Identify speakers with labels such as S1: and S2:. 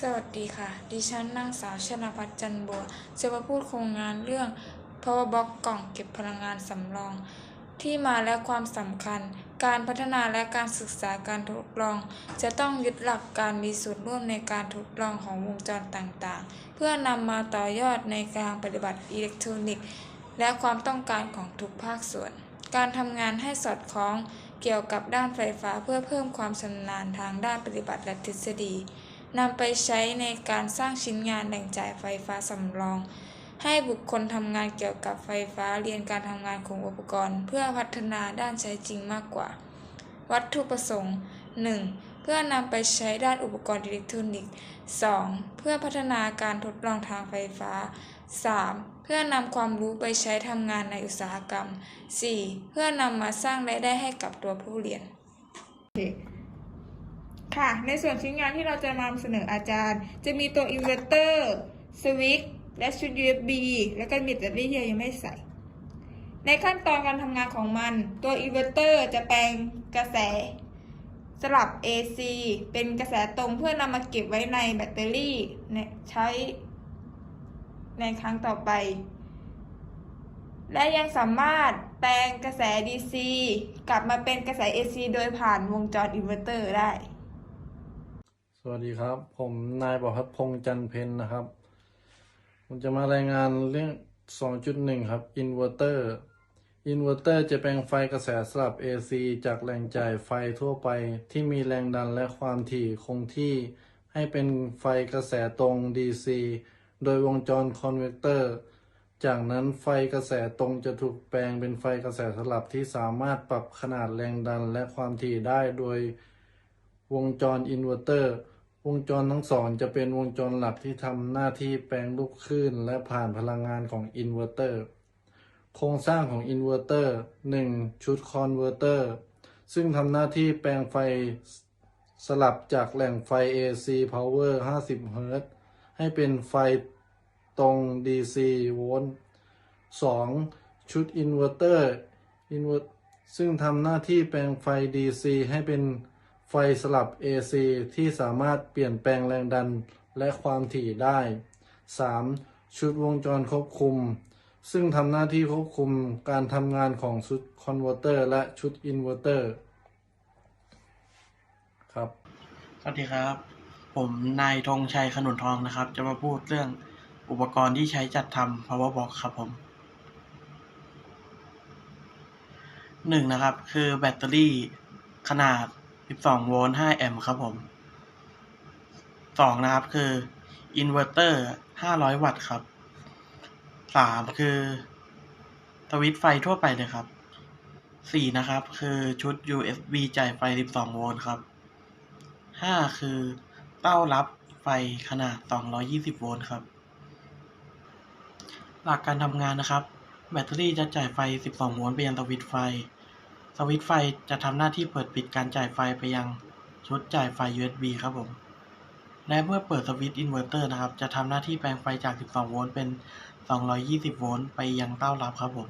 S1: สวัสดีค่ะ ดิฉันนางสาวชนพัฒน์จันบัว จะมาพูดโครงงานเรื่อง Power Box กล่องเก็บพลังงานสำรอง ที่มาและความสำคัญ การพัฒนาและการศึกษาการทดลอง จะต้องยึดหลักการมีส่วนร่วมในการทดลองของวงจรต่างๆ เพื่อนำมาต่อยอดในการปฏิบัติอิเล็กทรอนิกส์ และความต้องการของทุกภาคส่วน การทำงานให้สอดคล้องเกี่ยวกับด้านไฟฟ้าเพื่อเพิ่มความชำนาญทางด้านปฏิบัติและทฤษฎี นำไปใช้ในการสร้างชิ้นงานแหล่งจ่ายไฟฟ้าสำรอง ให้บุคคลทำงานเกี่ยวกับไฟฟ้าเรียนการทำงานของอุปกรณ์ เพื่อพัฒนาด้านใช้จริงมากกว่า วัตถุประสงค์ 1. เพื่อนำไปใช้ด้านอุปกรณ์อิเล็กทรอนิกส์ 2. เพื่อพัฒนาการทดลองทางไฟฟ้า 3. เพื่อนำความรู้ไปใช้ทำงานในอุตสาหกรรม 4. เพื่อนำมาสร้างรายได้ให้กับตัวผู้เรียน
S2: ค่ะ ในส่วนชิ้นงานที่เราจะนำเสนออาจารย์ จะมีตัวอินเวอร์เตอร์สวิตช์และชุด USB แล้วก็มีแบตเตอรี่ที่ยังไม่ใส่ ในขั้นตอนการทำงานของมัน ตัวอินเวอร์เตอร์จะแปลงกระแส สลับ AC เป็นกระแสตรงเพื่อนำมาเก็บไว้ในแบตเตอรี่ใช้ในครั้งต่อไป และยังสามารถแปลงกระแส DC กลับมาเป็นกระแส AC โดยผ่านวงจรอินเวอร์เตอร์ได้
S3: สวัสดีครับ ผมนายประพัฒน์พงษ์จันเพนนะครับ ผมจะมารายงานเรื่อง 2.1 ครับอินเวอร์เตอร์อินเวอร์เตอร์จะแปลงไฟกระแสสลับ AC จากแรงจ่ายไฟทั่วไปที่มีแรงดันและความถี่คงที่ให้เป็นไฟกระแสตรง DC โดยวงจรคอนเวกเตอร์ จากนั้นไฟกระแสตรงจะถูกแปลงเป็นไฟกระแสสลับที่สามารถปรับขนาดแรงดันและความถี่ได้โดยวงจรอินเวอร์เตอร์ วงจรทั้งสองจะเป็นวงจรหลักที่ทำหน้าที่แปลงลูกคลื่น และผ่านพลังงานของอินเวอร์เตอร์ โครงสร้างของอินเวอร์เตอร์ 1. ชุดคอนเวอร์เตอร์ ซึ่งทำหน้าที่แปลงไฟสลับจากแหล่งไฟ AC Power 50เฮิรตซ์ให้เป็นไฟตรง DC โวลต์ 2. ชุดอินเวอร์เตอร์อินเวอร์ซึ่งทำหน้าที่แปลงไฟ DC ให้เป็น ไฟสลับ AC ที่สามารถเปลี่ยนแปลงแรงดันและความถี่ได้ 3. ชุดวงจรควบคุม ซึ่งทำหน้าที่ควบคุมการทำงานของชุดคอนเวอร์เตอร์และชุดอินเวอร์เตอร์ครับ
S4: สวัสดีครับ ผมนายธงชัยขนุนทองนะครับ จะมาพูดเรื่องอุปกรณ์ที่ใช้จัดทำ power box ครับผมหนึ่งนะครับ คือแบตเตอรี่ขนาด 12 โวลต์ 5 แอมป์ครับผมสองนะครับคืออินเวอร์เตอร์ 500 วัตต์ครับสามคือสวิตช์ไฟทั่วไปเลยครับสี่นะครับ คือชุด USB จ่ายไฟ 12 โวลต์ครับห้าคือเต้ารับไฟขนาด 220 โวลต์ครับ หลักการทำงานนะครับ แบตเตอรี่จะจ่ายไฟ 12 โวลต์ไปยังสวิตช์ไฟ สวิตช์ไฟจะทำหน้าที่เปิดปิดการจ่ายไฟไปยังชุดจ่ายไฟ USB ครับผม และเมื่อเปิดสวิตช์อินเวอร์เตอร์นะครับ จะทำหน้าที่แปลงไฟจาก 12 โวลต์เป็น 220 โวลต์ไปยังเต้ารับครับผม